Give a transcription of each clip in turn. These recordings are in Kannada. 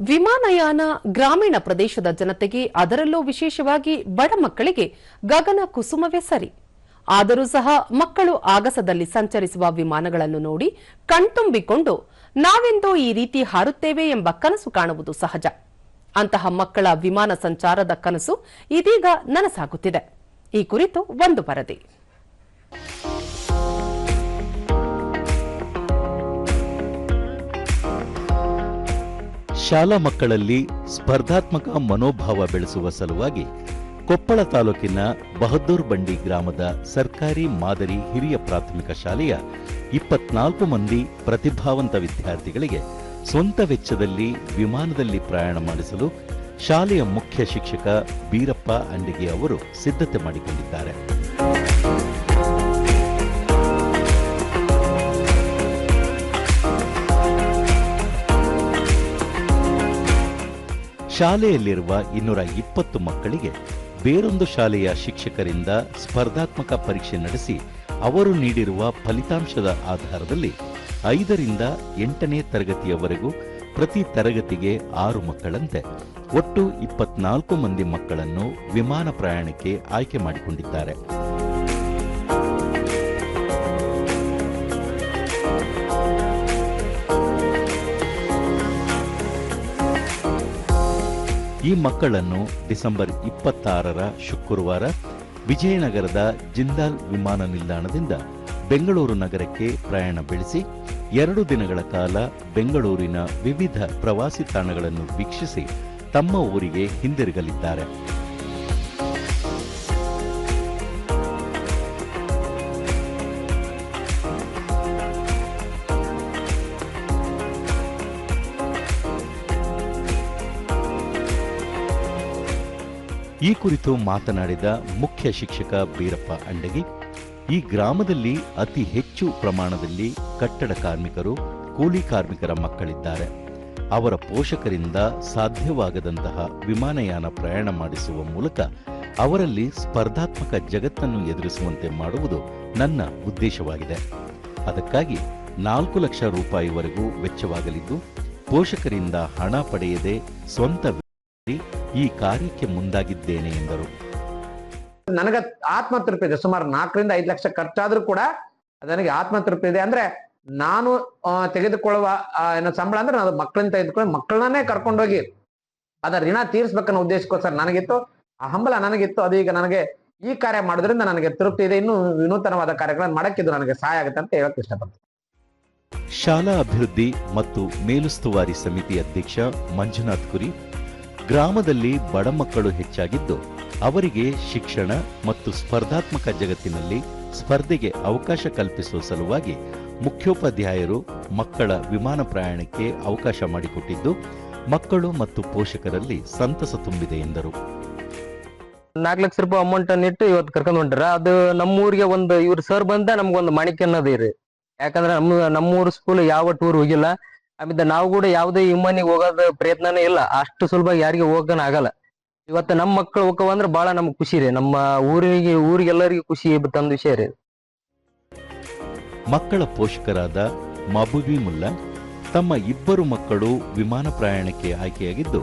ವಿಮಾನಯಾನ ಗ್ರಾಮೀಣ ಪ್ರದೇಶದ ಜನತೆಗೆ ಅದರಲ್ಲೂ ವಿಶೇಷವಾಗಿ ಬಡ ಮಕ್ಕಳಿಗೆ ಗಗನ ಕುಸುಮವೇ ಸರಿ. ಆದರೂ ಸಹ ಮಕ್ಕಳು ಆಗಸದಲ್ಲಿ ಸಂಚರಿಸುವ ವಿಮಾನಗಳನ್ನು ನೋಡಿ ಕಣ್ತುಂಬಿಕೊಂಡು ನಾವೆಂದೋ ಈ ರೀತಿ ಹಾರುತ್ತೇವೆ ಎಂಬ ಕನಸು ಕಾಣುವುದು ಸಹಜ. ಅಂತಹ ಮಕ್ಕಳ ವಿಮಾನ ಸಂಚಾರದ ಕನಸು ಇದೀಗ ನನಸಾಗುತ್ತಿದೆ. ಈ ಕುರಿತು ಒಂದು ವರದಿ. ಶಾಲಾ ಮಕ್ಕಳಲ್ಲಿ ಸ್ಪರ್ಧಾತ್ಮಕ ಮನೋಭಾವ ಬೆಳೆಸುವ ಸಲುವಾಗಿ ಕೊಪ್ಪಳ ತಾಲೂಕಿನ ಬಹದ್ದೂರ್ ಬಂಡಿ ಗ್ರಾಮದ ಸರ್ಕಾರಿ ಮಾದರಿ ಹಿರಿಯ ಪ್ರಾಥಮಿಕ ಶಾಲೆಯ ಇಪ್ಪತ್ನಾಲ್ಕು ಮಂದಿ ಪ್ರತಿಭಾವಂತ ವಿದ್ಯಾರ್ಥಿಗಳಿಗೆ ಸ್ವಂತ ವೆಚ್ಚದಲ್ಲಿ ವಿಮಾನದಲ್ಲಿ ಪ್ರಯಾಣ ಮಾಡಿಸಲು ಶಾಲೆಯ ಮುಖ್ಯ ಶಿಕ್ಷಕ ಬೀರಪ್ಪ ಅಂಡಿಗೆ ಅವರು ಸಿದ್ಧತೆ ಮಾಡಿಕೊಂಡಿದ್ದಾರೆ. ಶಾಲೆಯಲ್ಲಿರುವ ಇನ್ನೂರ ಇಪ್ಪತ್ತು ಮಕ್ಕಳಿಗೆ ಬೇರೊಂದು ಶಾಲೆಯ ಶಿಕ್ಷಕರಿಂದ ಸ್ಪರ್ಧಾತ್ಮಕ ಪರೀಕ್ಷೆ ನಡೆಸಿ ಅವರು ನೀಡಿರುವ ಫಲಿತಾಂಶದ ಆಧಾರದಲ್ಲಿ ಐದರಿಂದ ಎಂಟನೇ ತರಗತಿಯವರೆಗೂ ಪ್ರತಿ ತರಗತಿಗೆ ಆರು ಮಕ್ಕಳಂತೆ ಒಟ್ಟು ಇಪ್ಪತ್ನಾಲ್ಕು ಮಂದಿ ಮಕ್ಕಳನ್ನು ವಿಮಾನ ಪ್ರಯಾಣಕ್ಕೆ ಆಯ್ಕೆ ಮಾಡಿಕೊಂಡಿದ್ದಾರೆ. ಈ ಮಕ್ಕಳನ್ನು ಡಿಸೆಂಬರ್ ಇಪ್ಪತ್ತಾರರ ಶುಕ್ರವಾರ ವಿಜಯನಗರದ ಜಿಂದಾಲ್ ವಿಮಾನ ನಿಲ್ದಾಣದಿಂದ ಬೆಂಗಳೂರು ನಗರಕ್ಕೆ ಪ್ರಯಾಣ ಬೆಳೆಸಿ ಎರಡು ದಿನಗಳ ಕಾಲ ಬೆಂಗಳೂರಿನ ವಿವಿಧ ಪ್ರವಾಸಿ ತಾಣಗಳನ್ನು ವೀಕ್ಷಿಸಿ ತಮ್ಮ ಊರಿಗೆ ಹಿಂದಿರುಗಲಿದ್ದಾರೆ. ಈ ಕುರಿತು ಮಾತನಾಡಿದ ಮುಖ್ಯ ಶಿಕ್ಷಕ ಬೀರಪ್ಪ ಅಂಡಗಿ, ಈ ಗ್ರಾಮದಲ್ಲಿ ಅತಿ ಹೆಚ್ಚು ಪ್ರಮಾಣದಲ್ಲಿ ಕಟ್ಟಡ ಕಾರ್ಮಿಕರು, ಕೂಲಿ ಕಾರ್ಮಿಕರ ಮಕ್ಕಳಿದ್ದಾರೆ. ಅವರ ಪೋಷಕರಿಂದ ಸಾಧ್ಯವಾಗದಂತಹ ವಿಮಾನಯಾನ ಪ್ರಯಾಣ ಮಾಡಿಸುವ ಮೂಲಕ ಅವರಲ್ಲಿ ಸ್ಪರ್ಧಾತ್ಮಕ ಜಗತ್ತನ್ನು ಎದುರಿಸುವಂತೆ ಮಾಡುವುದು ನನ್ನ ಉದ್ದೇಶವಾಗಿದೆ. ಅದಕ್ಕಾಗಿ ನಾಲ್ಕು ಲಕ್ಷ ರೂಪಾಯಿವರೆಗೂ ವೆಚ್ಚವಾಗಲಿದ್ದು, ಪೋಷಕರಿಂದ ಹಣ ಪಡೆಯದೆ ಸ್ವಂತ ಈ ಕಾರ್ಯಕ್ಕೆ ಮುಂದಾಗಿದ್ದೇನೆ ಎಂದರು. ನನಗೆ ಆತ್ಮತೃಪ್ತಿ ಇದೆ. ಸುಮಾರು ನಾಲ್ಕರಿಂದ ಐದು ಲಕ್ಷ ಖರ್ಚಾದ್ರೂ ಕೂಡ ನನಗೆ ಆತ್ಮತೃಪ್ತಿ ಇದೆ. ಅಂದ್ರೆ ನಾನು ತೆಗೆದುಕೊಳ್ಳುವ ಏನೋ ಸಂಬಳ ಅಂದ್ರೆ ನಾನು ಮಕ್ಕಳಿಂದ ತೆಗೆದುಕೊಂಡು ಮಕ್ಕಳನ್ನೇ ಕರ್ಕೊಂಡೋಗಿ ಅದರ ಋಣ ತೀರಿಸ್ಬೇಕನ್ನೋ ಉದ್ದೇಶಕ್ಕೋಸ್ಕರ ನನಗಿತ್ತು. ಆ ಹಂಬಲ ನನಗಿತ್ತು. ಅದು ಈಗ ನನಗೆ ಈ ಕಾರ್ಯ ಮಾಡೋದ್ರಿಂದ ನನಗೆ ತೃಪ್ತಿ ಇದೆ. ಇನ್ನು ವಿನೂತನವಾದ ಕಾರ್ಯಗಳನ್ನು ಮಾಡಕ್ಕಿದ್ದು ನನಗೆ ಸಹಾಯ ಆಗುತ್ತೆ ಅಂತ ಹೇಳಕ್ ಇಷ್ಟಪಡ್ತೀನಿ. ಶಾಲಾ ಅಭಿವೃದ್ಧಿ ಮತ್ತು ಮೇಲುಸ್ತುವಾರಿ ಸಮಿತಿ ಅಧ್ಯಕ್ಷ ಮಂಜುನಾಥ್ ಕುರಿ ಗ್ರಾಮದಲ್ಲಿ ಬಡ ಮಕ್ಕಳು ಹೆಚ್ಚಾಗಿದ್ದು ಅವರಿಗೆ ಶಿಕ್ಷಣ ಮತ್ತು ಸ್ಪರ್ಧಾತ್ಮಕ ಜಗತ್ತಿನಲ್ಲಿ ಸ್ಪರ್ಧೆಗೆ ಅವಕಾಶ ಕಲ್ಪಿಸುವ ಸಲುವಾಗಿ ಮುಖ್ಯೋಪಾಧ್ಯಾಯರು ಮಕ್ಕಳ ವಿಮಾನ ಪ್ರಯಾಣಕ್ಕೆ ಅವಕಾಶ ಮಾಡಿಕೊಟ್ಟಿದ್ದು ಮಕ್ಕಳು ಮತ್ತು ಪೋಷಕರಲ್ಲಿ ಸಂತಸ ತುಂಬಿದೆ ಎಂದರು. ನಾಲ್ಕು ಲಕ್ಷ ರೂಪಾಯಿ ಅಮೌಂಟ್ ಇಟ್ಟು ಇವತ್ತು ಕರ್ಕೊಂಡು ಹೊಂಟ್ರ. ಅದು ನಮ್ಮೂರಿಗೆ ಒಂದು ಇವ್ರ ಸರ್ ಬಂದ ನಮ್ಗೊಂದು ಮಾಣಿಕ್ಯ ಅನ್ನೋದು ಇರಿ ಯಾಕಂದ್ರೆ ನಮ್ಮ ನಮ್ಮೂರು ಸ್ಕೂಲ್ ಯಾವ ಟೂರ್ ಹೋಗಿಲ್ಲ. ಆಮೇಲೆ ನಾವು ಕೂಡ ಯಾವುದೇ ವಿಮಾನಿಗೆ ಹೋಗೋದ ಪ್ರಯತ್ನನೇ ಇಲ್ಲ. ಅಷ್ಟು ಸುಲಭ ಯಾರಿಗೆ ಹೋಗನ ಆಗಲ್ಲ. ಇವತ್ತು ನಮ್ಮ ಮಕ್ಕಳು ಹೋಗವ ಅಂದ್ರೆ ಬಹಳ ನಮ್ಗೆ ಖುಷಿ ರೀ. ನಮ್ಮ ಊರಿಗೆ, ಊರಿಗೆಲ್ಲರಿಗೂ ಖುಷಿ ತಂದ ವಿಷಯ ರೀ. ಮಕ್ಕಳ ಪೋಷಕರಾದ ಮಬುಬಿ ಮುಲ್ಲಾ ತಮ್ಮ ಇಬ್ಬರು ಮಕ್ಕಳು ವಿಮಾನ ಪ್ರಯಾಣಕ್ಕೆ ಆಯ್ಕೆಯಾಗಿದ್ದು,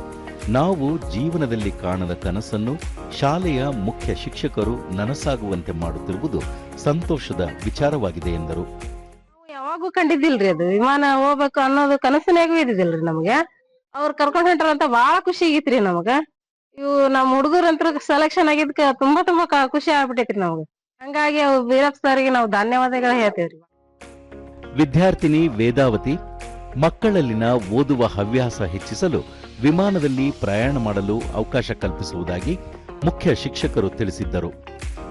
ನಾವು ಜೀವನದಲ್ಲಿ ಕಾಣದ ಕನಸನ್ನು ಶಾಲೆಯ ಮುಖ್ಯ ಶಿಕ್ಷಕರು ನನಸಾಗುವಂತೆ ಮಾಡುತ್ತಿರುವುದು ಸಂತೋಷದ ವಿಚಾರವಾಗಿದೆ ಎಂದರು. ನಾವು ಕಂಡಿದ್ದಿಲ್ರಿ ಅದು. ವಿಮಾನ ಹೋಗ್ಬೇಕು ಅನ್ನೋದು ಕನಸಿನಾಗೂ ಇದ್ದಿದ್ದಿಲ್ರಿ ನಮ್ಗೆ. ಅವ್ರ ಕರ್ಕೊಂಡ್ ಹೊಂಟ್ರಂತ ಬಾಳ ಖುಷಿ ಆಗೈತ್ರಿ ನಮಗ. ಇವು ನಮ್ ಹುಡುಗರಂತ್ರ ಸೆಲೆಕ್ಷನ್ ಆಗಿದ್ಕ ತುಂಬಾ ತುಂಬಾ ಖುಷಿ ಆಗ್ಬಿಟ್ಟೈತ್ರಿ ನಮ್ಗೆ. ಹಂಗಾಗಿ ಅವ್ ವೀರಪ್ಪ ಸರ್ಗೆ ನಾವು ಧನ್ಯವಾದಗಳು ಹೇಳ್ತೇವ್ರಿ. ವಿದ್ಯಾರ್ಥಿನಿ ವೇದಾವತಿ, ಮಕ್ಕಳಲ್ಲಿನ ಓದುವ ಹವ್ಯಾಸ ಹೆಚ್ಚಿಸಲು ವಿಮಾನದಲ್ಲಿ ಪ್ರಯಾಣ ಮಾಡಲು ಅವಕಾಶ ಕಲ್ಪಿಸುವುದಾಗಿ ಮುಖ್ಯ ಶಿಕ್ಷಕರು ತಿಳಿಸಿದ್ದರು.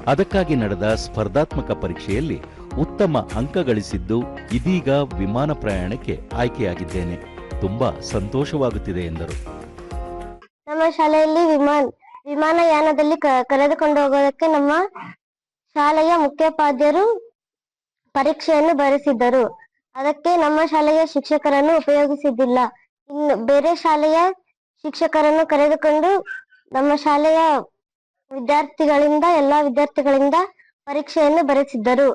ಅದಕ್ಕಾಗಿ ನಡೆದ ಸ್ಪರ್ಧಾತ್ಮಕ ಪರೀಕ್ಷೆಯಲ್ಲಿ ಉತ್ತಮ ಅಂಕ ಗಳಿಸಿದ್ದು ಇದೀಗ ವಿಮಾನ ಪ್ರಯಾಣಕ್ಕೆ ಆಯ್ಕೆಯಾಗಿದ್ದೇನೆ. ತುಂಬಾ ಸಂತೋಷವಾಗುತ್ತಿದೆ ಎಂದರು. ನಮ್ಮ ಶಾಲೆಯಲ್ಲಿ ವಿಮಾನ, ವಿಮಾನಯಾನದಲ್ಲಿ ಕರೆದುಕೊಂಡು ಹೋಗೋದಕ್ಕೆ ನಮ್ಮ ಶಾಲೆಯ ಮುಖ್ಯೋಪಾಧ್ಯಾಯರು ಪರೀಕ್ಷೆಯನ್ನು ಬರೆಸಿದ್ದರು. ಅದಕ್ಕೆ ನಮ್ಮ ಶಾಲೆಯ ಶಿಕ್ಷಕರನ್ನು ಉಪಯೋಗಿಸಿದ್ದಿಲ್ಲ. ಇನ್ನು ಬೇರೆ ಶಾಲೆಯ ಶಿಕ್ಷಕರನ್ನು ಕರೆದುಕೊಂಡು ನಮ್ಮ ಶಾಲೆಯ ವಿದ್ಯಾರ್ಥಿಗಳಿಂದ, ಎಲ್ಲಾ ವಿದ್ಯಾರ್ಥಿಗಳಿಂದ ಪರೀಕ್ಷೆಯನ್ನು ಬರೆಸಿದ್ದರು.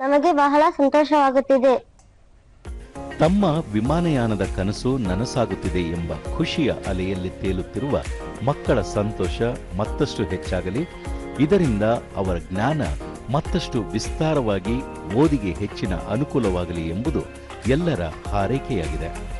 ನಮಗೆ ಬಹಳ ಸಂತೋಷವಾಗುತ್ತಿದೆ. ತಮ್ಮ ವಿಮಾನಯಾನದ ಕನಸು ನನಸಾಗುತ್ತಿದೆ ಎಂಬ ಖುಷಿಯ ಅಲೆಯಲ್ಲಿ ತೇಲುತ್ತಿರುವ ಮಕ್ಕಳ ಸಂತೋಷ ಮತ್ತಷ್ಟು ಹೆಚ್ಚಾಗಲಿ. ಇದರಿಂದ ಅವರ ಜ್ಞಾನ ಮತ್ತಷ್ಟು ವಿಸ್ತಾರವಾಗಿ ಓದಿಗೆ ಹೆಚ್ಚಿನ ಅನುಕೂಲವಾಗಲಿ ಎಂಬುದು ಎಲ್ಲರ ಹಾರೈಕೆಯಾಗಿದೆ.